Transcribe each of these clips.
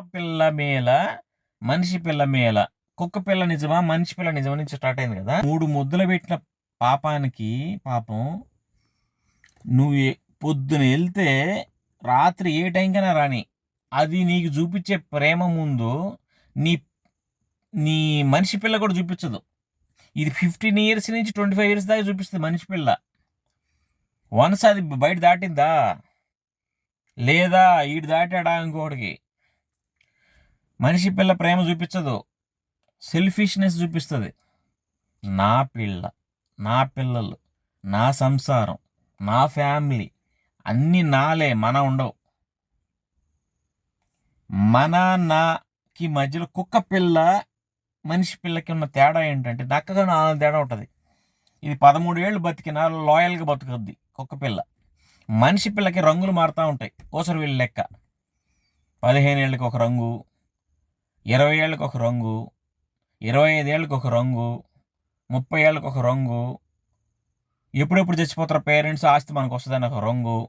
పిల్ల మేల మనిషి పిల్ల మేల కుక్క పిల్ల నిజమా మనిషి పిల్ల నిజమా నుంచి స్టార్ట్ అయింది కదా? మూడు ముద్దలు పెట్టిన పాపానికి పాపం నువ్వు పొద్దున వెళ్తే రాత్రి ఏ టైంకైనా రాని అది నీకు చూపించే ప్రేమ ముందు నీ నీ మనిషి పిల్ల కూడా చూపించదు. ఇది ఫిఫ్టీన్ ఇయర్స్ నుంచి ట్వంటీ ఫైవ్ ఇయర్స్ దాకా చూపిస్తుంది మనిషి పిల్ల. వన్స్ అది బయట దాటిందా? లేదా ఈడు దాటాడా ఇంకోటికి మనిషి పిల్ల ప్రేమ చూపించదు. సెల్ఫిష్నెస్ చూపిస్తుంది. నా పిల్ల నా పిల్లలు నా సంసారం నా ఫ్యామిలీ అన్నీ నాలే మన ఉండవు. మన నాకి మధ్యలో కుక్క పిల్ల మనిషి పిల్లకి ఉన్న తేడా ఏంటంటే నక్కగా నాలుగు తేడా ఉంటుంది. ఇది పదమూడు ఏళ్ళు బతికినా లాయల్గా బతుకుద్ది కుక్క పిల్ల. మనిషి పిల్లకి రంగులు మారుతూ ఉంటాయి. ఓసరి వీళ్ళ లెక్క. పదిహేను ఏళ్ళకి ఒక రంగు ఇరవై ఏళ్ళకి ఒక రంగు ఇరవై ఐదు ఒక రంగు ముప్పై ఏళ్ళకి ఒక రంగు ఎప్పుడెప్పుడు చచ్చిపోతారు పేరెంట్స్ ఆస్తి మనకు వస్తుందని ఒక రంగు.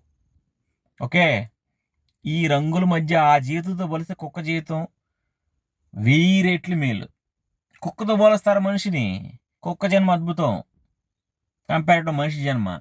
ఓకే? ఈ రంగుల మధ్య ఆ జీవితంతో పోలిస్తే కుక్క జీవితం వెయ్యి రెట్లు మేలు. కుక్కతో పోలుస్తారు మనిషిని. కుక్క జన్మ అద్భుతం. కంపేర్ టు మనిషి జన్మ.